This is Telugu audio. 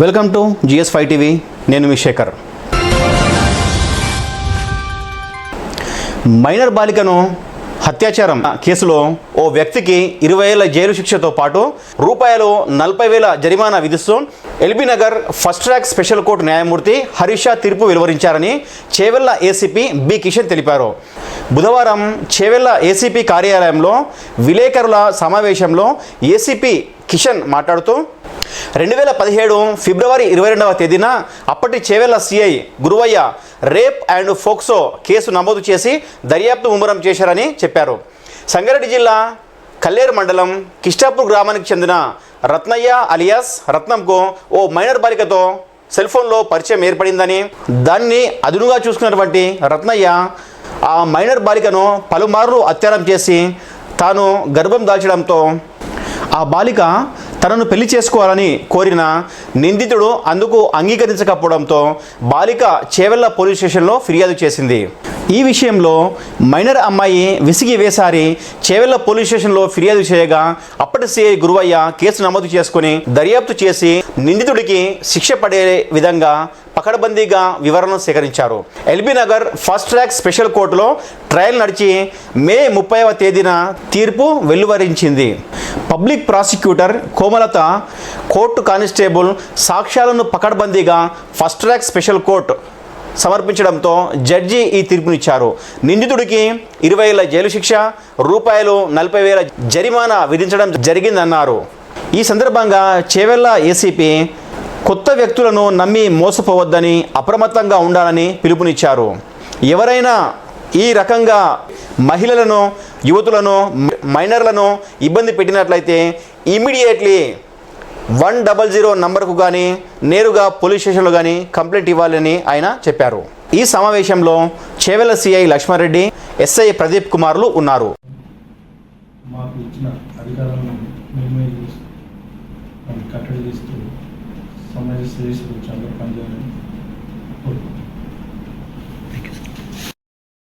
Welcome to GS five TV. నేను మీ శేఖర్. మైనర్ బాలికను హత్యాచారం కేసులో ఓ వ్యక్తికి ఇరవై ఏళ్ళ జైలు శిక్షతో పాటు రూపాయలు నలభై వేల జరిమానా విధిస్తూ LB Nagar fast track special court న్యాయమూర్తి హరీషా తీర్పు వెలువరించారని చేవెళ్ళ ఏసీపీ బి కిషన్ తెలిపారు. బుధవారం చేవెళ్ళ ఏసీపీ కార్యాలయంలో విలేకరుల సమావేశంలో ఏసీపీ కిషన్ మాట్లాడుతూ రెండు వేల పదిహేడు ఫిబ్రవరి ఇరవై రెండవ తేదీన అప్పటి Chevella CI Guruvayya rape and POCSO case నమోదు చేసి దర్యాప్తు ముమ్మరం చేశారని చెప్పారు. సంగారెడ్డి జిల్లా కల్లేరు మండలం కిష్టాపూర్ గ్రామానికి చెందిన రత్నయ్య అలియాస్ రత్నంకు ఓ మైనర్ బాలికతో సెల్ ఫోన్లో పరిచయం ఏర్పడిందని దాన్ని అదునుగా చూసుకున్నటువంటి రత్నయ్య ఆ మైనర్ బాలికను పలుమార్లు అత్యారం చేసి తాను గర్భం దాల్చడంతో ఆ బాలిక తనను పెళ్ళి చేసుకోవాలని కోరిన నిందితుడు అందుకు అంగీకరించకపోవడంతో బాలిక చేవెళ్ళ పోలీస్ స్టేషన్లో ఫిర్యాదు చేసింది. ఈ విషయంలో మైనర్ అమ్మాయి విసిగి వేసారి చేవెళ్ళ పోలీస్ స్టేషన్లో ఫిర్యాదు చేయగా అప్పటి సిఐ గురువయ్య కేసు నమోదు చేసుకుని దర్యాప్తు చేసి నిందితుడికి శిక్ష పడే విధంగా పకడ్బందీగా వివరణ సేకరించారు. LB Nagar fast track special కోర్టులో ట్రయల్ నడిచి మే ముప్పైవ తేదీన తీర్పు వెలువరించింది. Public prosecutor Komalatha court constable సాక్ష్యాలను పకడ్బందీగా ఫస్ట్ ట్రాక్ స్పెషల్ కోర్టు సమర్పించడంతో జడ్జి ఈ తీర్పునిచ్చారు. నిందితుడికి ఇరవై ఏళ్ళ జైలు శిక్ష రూపాయలు నలభై వేల జరిమానా విధించడం జరిగిందన్నారు. ఈ సందర్భంగా చేవెళ్ళ ఏసీపీ కొత్త వ్యక్తులను నమ్మి మోసపోవద్దని అప్రమత్తంగా ఉండాలని పిలుపునిచ్చారు. ఎవరైనా ఈ రకంగా మహిళలను యువతులను మైనర్లను ఇబ్బంది పెట్టినట్లయితే ఇమీడియట్లీ వన్ డబల్ జీరో నంబర్కు కానీ నేరుగా పోలీస్ స్టేషన్లో కానీ కంప్లైంట్ ఇవ్వాలని ఆయన చెప్పారు. ఈ సమావేశంలో చేవెల సిఐ లక్ష్మారెడ్డి ఎస్ఐ ప్రదీప్ కుమార్లు ఉన్నారు. మాకు ఇచ్చిన అధికారాలను చేస్తూ కట్టడి చేస్తూ సమాజ సేవ గురించి అందరూ పనిచేయాలని కోరుకుంటున్నాను